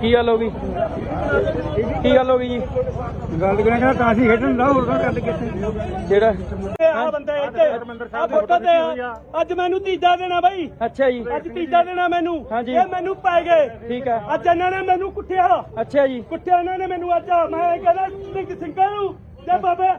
ਕੀ ਗੱਲ ਹੋ ਗਈ? ਕੀ ਗੱਲ ਹੋ ਗਈ ਜੀ? ਗੱਲ ਕਰਾਂ ਤਾਂ ਅਸੀਂ ਖੇਡਣ ਦਾ ਹੋਰ ਤਾਂ ਗੱਲ ਕਿੱਥੇ ਜਿਹੜਾ ਆ ਬੰਦਾ ਇੱਥੇ ਆ ਫੋਟੋ ਤੇ ਆ। ਅੱਜ ਮੈਨੂੰ ਤੀਜਾ ਦੇਣਾ ਬਾਈ। ਅੱਛਾ ਜੀ। ਅੱਜ ਤੀਜਾ ਦੇਣਾ ਮੈਨੂੰ। ਹਾਂਜੀ। ਇਹ ਮੈਨੂੰ ਪੈ ਗਏ। ਠੀਕ ਹੈ ਅੱਜ ਇਹਨਾਂ ਨੇ ਮੈਨੂੰ ਕੁੱਟਿਆ। ਅੱਛਾ ਜੀ। ਕੁੱਟਿਆ ਇਹਨਾਂ ਨੇ ਮੈਨੂੰ ਅੱਜ। ਮੈਂ ਕਹਿੰਦਾ ਸਿੰਘ ਸਿੰਘਾਂ ਨੂੰ ਤੇ ਬਾਬਾ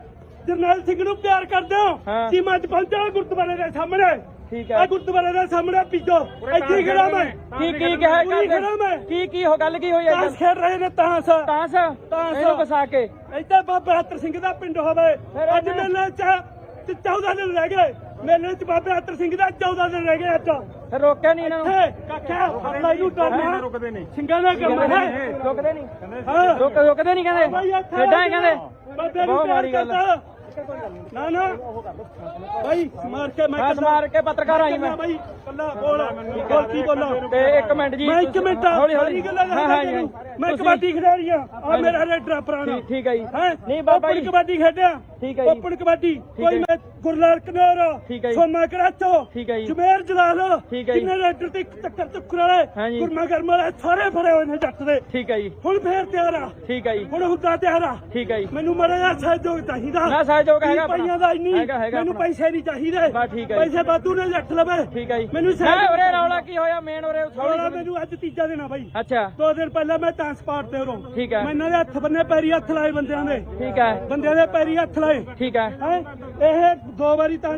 ਜਰਨੈਲ ਸਿੰਘ ਨੂੰ ਪਿਆਰ ਕਰਦਾ। ਹਾਂ। ਜੀ ਮੈਂ ਅੱਜ ਪਹੁੰਚਾ ਗੁਰਦੁਆਰੇ ਦੇ ਸਾਹਮਣੇ। ਠੀਕ ਆ ਹੈ ਗੁਰਦੁਆਰੇ ਦੇ ਸਾਹਮਣੇ ਪੀਜੋ ਇੱਥੇ ਖੜਾ ਮੈਂ। ਕੀ ਕੀ ਕਹਿ ਮੈਂ। ਕੀ ਕੀ ਹੋ ਗੱਲ ਕੀ ਹੋਈ ਹੈ ਤਾਸ਼ ਖੇਡ ਰਹੇ ਨੇ ਤਾਸ਼। ਤਾਂਸ? ਤਾਂਸ। ਇਹਨੂੰ ਬਸਾ ਕੇ। ਇੱਥੇ ਬਾਬਾ ਹੱਤਰ ਸਿੰਘ ਦਾ ਪਿੰਡ ਹੋਵੇ। ਅੱਜ ਇਹਨੇ- ਮੇਲੇ ਚ ਤੇ 14 ਦਿਨ ਰਹਿ ਗਏ। ਮੇਲੇ ਚ ਬਾਬਾ ਹੱਤਰ ਸਿੰਘ ਦਾ 14 ਦਿਨ ਰਹਿ ਗਏ ਅੱਜ। ਫਿਰ ਰੋਕਿਆ ਨਹੀਂ ਇਹਨਾਂ ਨੂੰ? ਕਾਕਾ ਅੱਲਾ ਨੂੰ। ਡਰਨਾ ਰੁਕਦੇ ਨਹੀਂ ਸਿੰਘਾਂ ਦਾ ਕੰਮ ਹੈ। ਰੁਕਦੇ ਨਹੀਂ ਰੁਕ ਰੁਕਦੇ ਨਹੀਂ ਕਹਿੰਦੇ? ਖੇਡਾਂ ਹੀ ਕਹਿੰਦੇ? ਬਾਬੇ ਨੂੰ ਬਹੁਤ ਮਾੜੀ ਗੱਲ। ਕਰਦਾ। ਨਾ ਨਾ। ਬਾਈ ਮਾਰ ਕੇ ਮੈਂ ਮੈਂ ਕੱਲਾ- ਮਾਰ ਕੇ ਪੱਤਰਕਾਰ ਆਈ ਮੈਂ। ਬਾਈ ਕੱਲਾ ਬੋਲ। ਬੋਲ ਕੀ ਬੋਲਾਂ? ਤੇ ਇੱਕ ਮਿੰਟ ਜੀ ਮੈਂ ਇੱਕ ਮਿੰਟ ਹੌਲੀ ਹੌਲੀ। ਗੱਲਾਂ ਹਾਂ ਹਾਂ ਜੀ। ਮੈਂ ਕਬੱਡੀ ਖਿਡਾਰੀ ਆ ਆ ਮੇਰਾ ਰੇਡਰ ਪੁਰਾਣਾ ਠੀਕ- ਹੈ ਜੀ? ਨਹੀਂ ਬਾਬਾ ਜੀ ਕਬੱਡੀ ਖੇਡਿਆ ਠੀਕ ਹੈ ਜੀ। ਓਪਨ ਕਬੱਡੀ ਕੋਈ। ਮੈਂ ਗੁਰਲਾਲ ਕਨੌਰ। ਸੋਮਾ ਕਰਾਚੋ। ਜਮੇਰ ਜਲਾਲ ਠੀਕ ਹੈ ਜੀ। ਕਿੰਨੇ ਰੇਡਰ ਤੇ ਚੱਕਰ ਚੱਕਰ ਵਾਲੇ। ਗੁਰਮਾ ਗਰਮ ਵਾਲੇ ਸਾਰੇ ਫੜੇ ਹੋਏ ਨੇ ਜੱਟ ਦੇ ਠੀਕ ਹੈ ਜੀ ਹੁਣ ਫੇਰ ਤਿਆਰ ਆ ਠੀਕ ਹੈ ਜੀ ਹੁਣ ਹੁੰਦਾ ਤਿਆਰ ਆ ਠੀਕ ਹੈ ਜੀ ਮੈਨੂੰ ਮੜਾ ਜਾ ਸਹਿਯੋਗ ਚਾਹੀਦਾ ਨਾ ਸਹਿਯੋਗ ਹੈਗਾ। ਪਈਆਂ ਦਾ ਇੰਨੀ ਮੈਨੂੰ। ਪੈਸੇ ਨਹੀਂ ਚਾਹੀਦੇ। ਪੈਸੇ ਬਾਦੂ ਨੇ ਜੱਟ ਲਵੇ ਠੀਕ ਹੈ ਜੀ ਮੈਨੂੰ ਸਹਿਯੋਗ ਉਰੇ ਰੌਲਾ ਕੀ ਹੋਇਆ ਮੇਨ ਉਰੇ ਰੌਲਾ ਥੋੜੀ ਮੈਨੂੰ ਅੱਜ ਤੀਜਾ ਦੇਣਾ ਬਾਈ ਅੱਛਾ ਦੋ ਦਿਨ ਪਹਿਲਾਂ ਮੈਂ ਟ੍ਰਾਂਸਪੋਰਟ ਤੇ ਉਰੋਂ। ਠੀਕ ਹੈ। ਮੈਂ ਇਹਨਾਂ ਦੇ ਹੱਥ ਬੰਨੇ ਪੈਰੀ ਹੱਥ ਲਾਏ ਬੰਦਿਆਂ ਦੇ। ਠੀਕ ਹੈ। ਬੰਦਿਆਂ ਦੇ ਪੈਰੀ ਹੱਥ ਲਾਏ। ਠੀਕ ਹੈ। ਹੈ? ਇਹ ਦੋ ਵਾਰੀ ਤਾਂ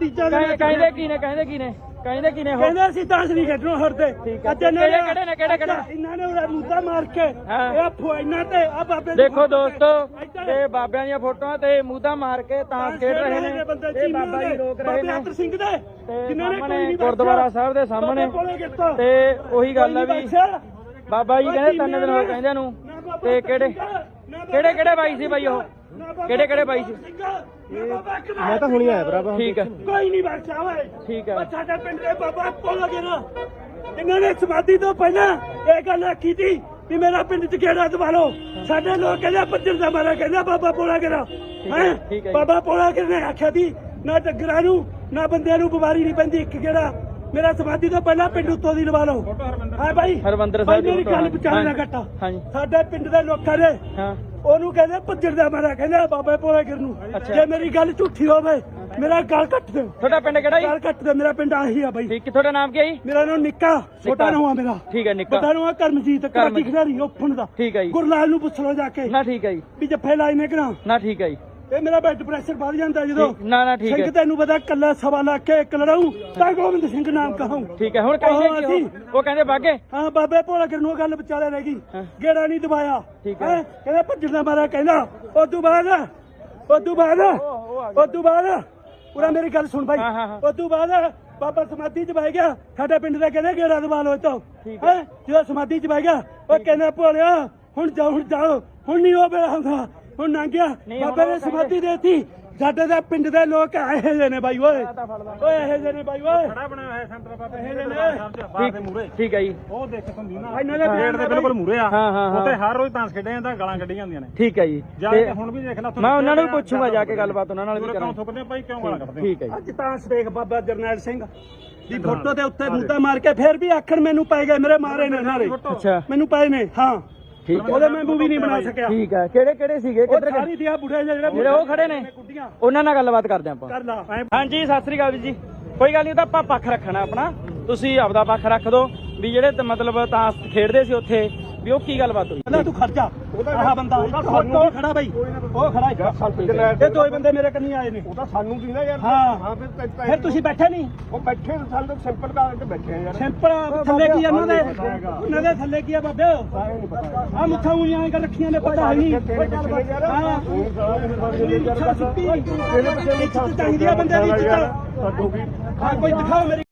ਤੀਜਾ ਦਿਨ ਕਹਿੰਦੇ ਕਹਿੰਦੇ ਕੀ ਨੇ ਕਹਿੰਦੇ ਕੀ ਨੇ? ਕਹਿੰਦੇ ਕੀ ਨੇ ਉਹ? ਕਹਿੰਦੇ ਅਸੀਂ ਤਾਸ਼ ਨਹੀਂ ਖੇਡਣਾ ਹਰਦੇ ਠੀਕ ਹੈ। ਅੱਜ ਇਹਨਾਂ ਕਿਹੜੇ- ਕਿਹੜੇ ਨੇ, ਕਿਹੜੇ- ਕਿਹੜੇ? ਇਹਨਾਂ ਨੇ ਉਹਦਾ ਮੁੱਦਾ ਮਾਰ ਕੇ। ਹਾਂ। ਇਹ ਫੁਆਇਨਾ ਤੇ ਆ ਬਾਬੇ ਦੀ ਦੇਖੋ ਦੋਸਤੋ। ਤੇ ਬਾਬਿਆਂ ਦੀਆਂ ਫੋਟੋਆਂ ਤੇ ਮੂਦਾ ਮਾਰ ਕੇ ਤਾਂ ਖੇਡ ਰਹੇ ਨੇ। ਇਹ ਬਾਬਾ ਜੀ ਰੋਕ ਰਹੇ ਬਾਬੇ ਨੇ। ਹੱਤਰ ਸਿੰਘ ਦੇ। ਤੇ ਜਿਨ੍ਹਾਂ ਨੇ ਕੋਈ ਸਾਹਮਣੇ ਨਹੀਂ ਗੁਰਦੁਆਰਾ ਸਾਹਿਬ ਦੇ ਸਾਹਮਣੇ। ਤੇ ਉਹੀ ਗੱਲ ਆ ਵੀ ਬਾਬਾ ਜੀ ਕਹਿੰਦੇ ਤਿੰਨ ਦਿਨ ਹੋ ਕਹਿੰਦੇ ਨੂੰ ਤੇ ਕਿਹੜੇ ਕਿਹੜੇ ਕਿਹੜੇ ਬਾਈ ਸੀ ਬਾਈ ਉਹ? ਕਿਹੜੇ ਕਿਹੜੇ ਬਾਈ ਸੀ? ਮੈਂ ਤਾਂ ਹੁਣੀ ਆਇਆ ਭਰਾਵਾ ਠੀਕ ਹੈ। ਕੋਈ ਨਹੀਂ ਬਖਸ਼ਾ ਓਏ। ਠੀਕ ਹੈ। ਉਹ ਸਾਡੇ ਪਿੰਡ ਦੇ ਬਾਬਾ ਕੋਲ ਨਾ। ਇਹਨਾਂ ਨੇ ਸਮਾਧੀ ਤੋਂ ਪਹਿਲਾਂ ਇਹ ਗੱਲ ਆਖੀ ਸੀ ਵੀ ਮੇਰਾ ਪਿੰਡ ਚ ਕਿਹੜਾ ਦਵਾ ਲਓ ਸਾਡੇ ਲੋਕ ਕਹਿੰਦੇ ਪੱਜਰ ਦਾ ਮਾਰਾ ਕਹਿੰਦਾ ਬਾਬਾ ਪੋਲਾ ਕਿਹੜਾ ਹੈ। ਬਾਬਾ ਪੋਲਾ ਕਿਹਨੇ ਆਖਿਆ ਸੀ ਨਾ ਡੱਗਰਾਂ ਨੂੰ ਨਾ ਬੰਦਿਆਂ ਨੂੰ ਬਿਮਾਰੀ ਨਹੀਂ ਪੈਂਦੀ ਇੱਕ ਕਿਹੜਾ ਮੇਰਾ ਸਮਾਧੀ ਤੋਂ ਪਹਿਲਾਂ ਪਿੰਡ ਉੱਤੋਂ ਦੀ ਲਵਾ ਲਓ। ਹਾਂ ਭਾਈ ਹਰਵੰਦਰ ਸਾਹਿਬ ਦੀ ਮੇਰੀ ਗੱਲ। ਵਿਚਾਰੇ ਨਾ ਘਟਾ। ਸਾਡੇ ਪਿੰਡ ਦੇ ਲੋਕਾਂ ਨੇ ਉਹਨੂੰ ਕਹਿੰਦੇ ਭੱਜਣ ਦਾ ਮਾਰਾ ਕਹਿੰਦਾ ਬਾਬਾ ਪੋਲਾ ਗਿਰ ਨੂੰ। ਜੇ ਮੇਰੀ ਗੱਲ ਝੂਠੀ ਹੋਵੇ ਮੇਰਾ ਗਲ ਕੱਟ ਦੇ ਤੁਹਾਡਾ ਪਿੰਡ ਕਿਹੜਾ ਜੀ? ਗਲ ਕੱਟ ਦੇ ਮੇਰਾ ਪਿੰਡ ਆਹੀ ਆ ਬਾਈ। ਠੀਕ ਤੁਹਾਡਾ ਨਾਮ ਕੀ ਹੈ ਜੀ? ਮੇਰਾ ਨਾਮ ਨਿੱਕਾ ਛੋਟਾ ਨਾਮ ਆ ਮੇਰਾ। ਠੀਕ ਹੈ ਨਿੱਕਾ। ਨਾਮ ਆ ਕਰਮਜੀਤ ਕਰਮਜੀਤ। ਖਿਡਾਰੀ ਓਪਨ ਦਾ। ਠੀਕ ਹੈ ਜੀ। ਗੁਰਲਾਲ ਨੂੰ ਪੁੱਛ ਲਓ ਜਾ ਕੇ। ਨਾ ਠੀਕ ਹੈ ਜੀ। ਵੀ ਜੱਫੇ ਲਾਏ ਨੇ ਕਿਨਾ ਨਾ? ਠੀਕ ਹੈ ਜੀ। ਇਹ ਮੇਰਾ ਬਲੱਡ ਪ੍ਰੈਸ਼ਰ ਵੱਧ ਜਾਂਦਾ ਜਦੋਂ। ਨਾ ਨਾ ਠੀਕ ਹੈ। ਸਿੰਘ ਤੈਨੂੰ ਪਤਾ ਕੱਲਾ ਸਵਾ ਲੱਖ ਕੇ ਇੱਕ ਲੜਾਉ ਤਾਂ ਗੋਬਿੰਦ ਸਿੰਘ ਨਾਮ ਕਹਾਉ ਠੀਕ ਹੈ ਹੁਣ ਕਹਿੰਦੇ ਕੀ ਉਹ? ਉਹ ਕਹਿੰਦੇ ਬਾਗੇ। ਹਾਂ ਬਾਬੇ ਭੋਲਾ ਗਿਰ ਨੂੰ ਗੱਲ ਵਿਚਾਲੇ ਰਹਿ ਗਈ। ਹਾਂ। ਗੇੜਾ ਨਹੀਂ ਦਬਾਇਆ। ਠੀਕ ਹੈ। ਹੈਂ? ਕਹਿੰਦਾ ਭੱਜਣ ਦਾ ਮਾਰਾ ਕਹਿੰਦਾ। ਉਸ ਤੋਂ ਬਾਅਦ ਉਸ ਤੋਂ ਬਾਅਦ ਉਸ ਤੋਂ ਬਾਅਦ ਪੂਰਾ ਮੇਰੀ ਗੱਲ ਸੁਣ ਭਾਈ। ਹਾਂ, ਹਾਂ, ਹਾਂ। ਉਸ ਤੋਂ ਬਾਅਦ ਬਾਬਾ ਸਮਾਧੀ ਚ ਬਹਿ ਗਿਆ। ਸਾਡੇ ਪਿੰਡ ਦੇ ਕਹਿੰਦੇ ਗੇੜਾ ਦਬਾ ਲਓ ਇਤੋਂ ਠੀਕ ਹੈ। ਜਦੋਂ ਸਮਾਧੀ ਚ ਬਹਿ ਗਿਆ ਉਹ ਕਹਿੰਦਾ ਭੋਲਿਆ ਹੁਣ ਜਾਓ ਹੁਣ ਜਾਓ। ਹੁਣ ਨਹੀਂ ਉਹ ਵੇਲਾ ਹੁੰਦਾ ਹੁਣ ਲੰਘ ਨਹੀਂ, ਗਿਆ ਹੁਣ ਬਾਬੇ ਨੇ ਸਮਾਧੀ ਦੇਤੀ। ਸਾਡੇ ਦਾ ਪਿੰਡ ਦੇ ਲੋਕ ਇਹੋ ਜਿਹੇ ਨੇ ਬਾਈ ਓਏ। ਓਏ ਇਹੋ ਜਿਹੇ ਨੇ ਬਾਈ ਓਏ। ਖੜਾ ਬਣਿਆ ਹੋਇਆ ਸੈਂਟਰ ਬਾਬਾ ਇਹ ਨੇ। ਬਾਹਰ ਦੇ ਮੂਰੇ ਠੀਕ ਹੈ ਜੀ। ਉਹ ਦੇਖ ਸੰਦੀ ਨਾ ਇਹਨਾਂ ਦੇ ਗੇਟ ਦੇ ਬਿਲਕੁਲ ਮੂਰੇ ਆ। ਹਾਂ, ਹਾਂ, ਹਾਂ। ਉੱਥੇ ਹਰ ਰੋਜ਼ ਤਾਂਸ ਖੇਡਿਆ ਜਾਂਦਾ ਗਾਲਾਂ ਕੱਢੀਆਂ ਜਾਂਦੀਆਂ ਨੇ। ਠੀਕ ਹੈ ਜੀ। ਜਾ ਤੇ ਕੇ ਹੁਣ ਵੀ ਦੇਖ ਲੈ ਮੈਂ ਉਹਨਾਂ ਨੂੰ ਪੁੱਛੂਗਾ ਜਾ ਕੇ ਗੱਲਬਾਤ ਉਹਨਾਂ ਨਾਲ ਵੀ ਕਿਉਂ ਕਰਾਂ ਥੁੱਕਦੇ ਆ ਭਾਈ ਕਿਉਂ ਗਾਲਾਂ ਕੱਢਦੇ ਹੋ? ਠੀਕ ਹੈ ਜੀ। ਅੱਜ ਤਾਂ ਦੇਖ ਬਾਬਾ ਜਰਨੈਲ ਸਿੰਘ। ਦੀ ਫੋਟੋ ਦੇ ਉੱਤੇ ਮੁੱਦਾ ਮਾਰ ਕੇ ਫੇਰ ਵੀ ਆਖਣ ਮੈਨੂੰ ਪੈ ਗਏ ਮੇਰੇ ਮਾਰੇ ਨੇ ਨਾਲੇ ਅੱਛਾ। ਮੈਨੂੰ ਪਏ ਨੇ ਹਾਂ। ਠੀਕ ਹੈ। ਉਹਦੇ ਮੈਂ ਮੂਵੀ ਨਹੀਂ ਬਣਾ ਸਕਿਆ। ਠੀਕ ਹੈ। ਕਿਹੜੇ ਕਿਹੜੇ ਸੀਗੇ? ਉਹ ਕਿੱਧਰ ਸਾਰੀ ਦਿਆ ਬੁੜੇ ਜਿਹੇ ਜਿਹੜੇ ਜਿਹੜੇ ਉਹ ਖੜੇ ਨੇ? ਗੁੱਡੀਆਂ ਉਹਨਾਂ ਨਾਲ ਗੱਲਬਾਤ ਕਰਦੇ ਆਪਾਂ। ਕਰ ਲਾ। ਐਂ ਹਾਂਜੀ ਸਤਿ ਸ੍ਰੀ ਅਕਾਲ ਵੀਰ ਜੀ। ਕੋਈ ਗੱਲ ਨਹੀਂ ਉਹ ਤਾਂ ਆਪਾਂ ਪੱਖ ਰੱਖਣਾ ਆਪਣਾ। ਤੁਸੀਂ ਆਪਦਾ ਪੱਖ ਰੱਖ ਦਿਓ ਵੀ ਜਿਹੜੇ ਤੇ ਮਤਲਬ ਤਾਂ ਖੇਡਦੇ ਸੀ ਉੱਥੇ ਵੀ ਉਹ ਕੀ ਗੱਲਬਾਤ ਹੋਈ? ਤੂੰ ਖਰਚਾ ਆਹ ਬੰਦਾ ਉਹ ਖੜਾ ਬਾਈ। ਉਹ ਖੜਾ ਇੱਕ। ਇਹ ਦੋ ਹੀ ਬੰਦੇ ਮੇਰੇ ਕੰਨੀ ਆਏ ਨੇ। ਉਹ ਤਾਂ ਸਾਨੂੰ ਕੀ ਨਾ ਯਾਰ। ਹਾਂ। ਫਿਰ ਤਾਂ ਤੁਸੀਂ ਬੈਠੇ ਨਹੀਂ। ਉਹ ਬੈਠੇ ਨੇ ਸਾਨੂੰ ਸਿੰਪਲ ਕਾਲ ਤੇ ਬੈਠੇ ਆ ਯਾਰ। ਸਿੰਪਲ ਥੱਲੇ ਕੀ ਆ ਉਹਨਾਂ ਦੇ? ਉਹਨਾਂ ਦੇ ਥੱਲੇ ਕੀ ਆ ਬਾਬੇ? ਆ ਮੁੱਠਾ ਉਈਆਂ ਕਰ ਰੱਖੀਆਂ ਨੇ ਪਤਾ ਹੈ ਨਹੀਂ। ਤੇਰੇ ਹਾਂ। ਚਾਹੀਦੀ ਆ ਬੰਦੇ ਦੀ ਇੱਜ਼ਤ ਸਾਡੂ ਵੀ ਹਾਂ ਕੋਈ ਦਿਖਾਓ ਮੇਰੀ